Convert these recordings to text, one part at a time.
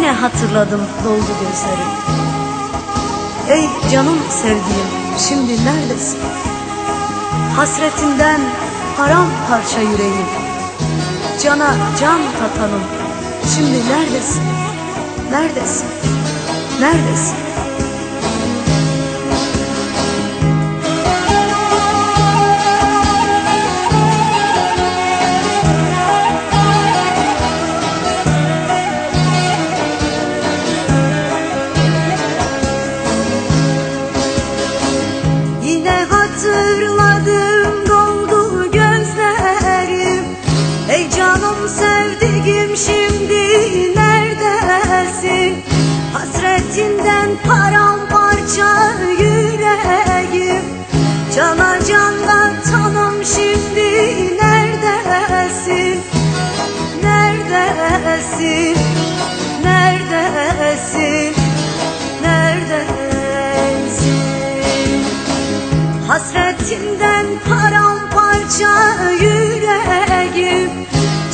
Yine hatırladım doldu gözlerim Ey canım sevdiğim şimdi neredesin? Hasretinden paramparça yüreğim Cana can katanım şimdi neredesin? Neredesin? Neredesin? Hatırladım doldu gözlerim. Ey canım sevdiğim şimdi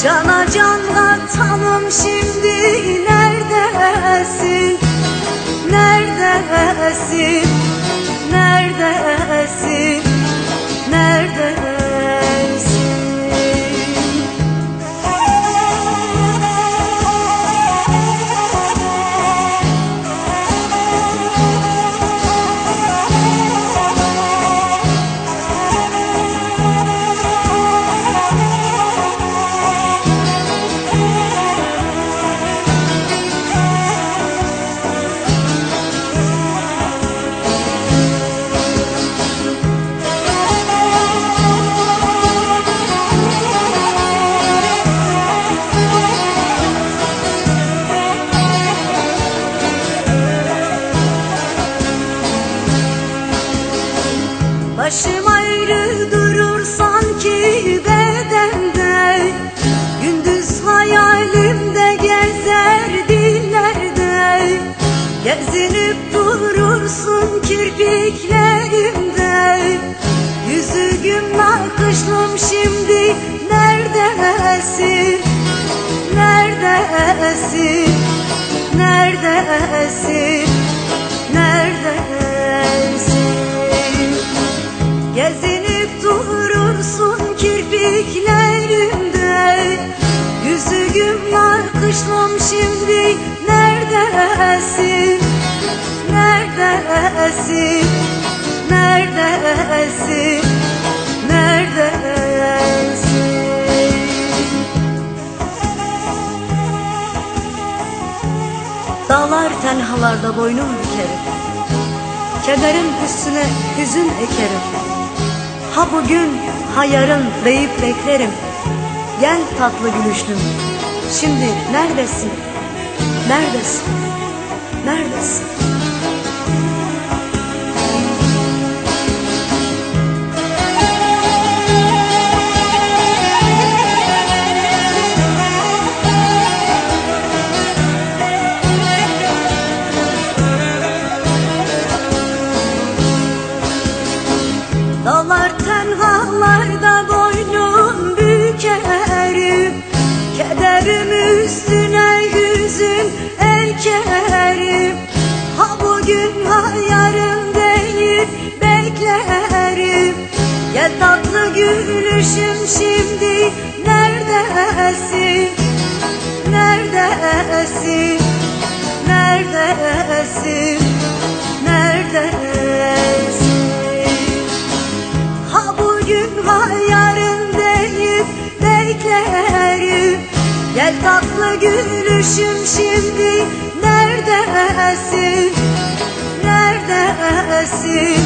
Cana canla tanım şimdi neredesin? Neredesin? Neredesin? Neredesin Başım ayrı durur sanki bedende Gündüz hayalimde gezer dillerde Gezinip durursun kirpiklerimde Yüzüğüm nakışlım şimdi neredesin? Neredesin? Neredesin? Neredesin? Gezinip durursun kirpiklerimde Yüzüğüm nakışlım şimdi neredesin? Neredesin? Neredesin? Neredesin? Dağlar tenhalarda boynum bükerim Kederin üstüne hüzün ekerim Ha bugün ha yarın deyip beklerim Gel tatlı gülüşlüm Şimdi neredesin? Neredesin? Neredesin? Dağlar tenhalarda boynum bükerim Kederim üstüne yüzün ekerim Ha bugün ha yarın deyip beklerim Gel tatlı gülüşüm şimdi? Neredesin? Neredesin? Neredesin? Tatlı gülüşüm şimdi neredesin? Neredesin?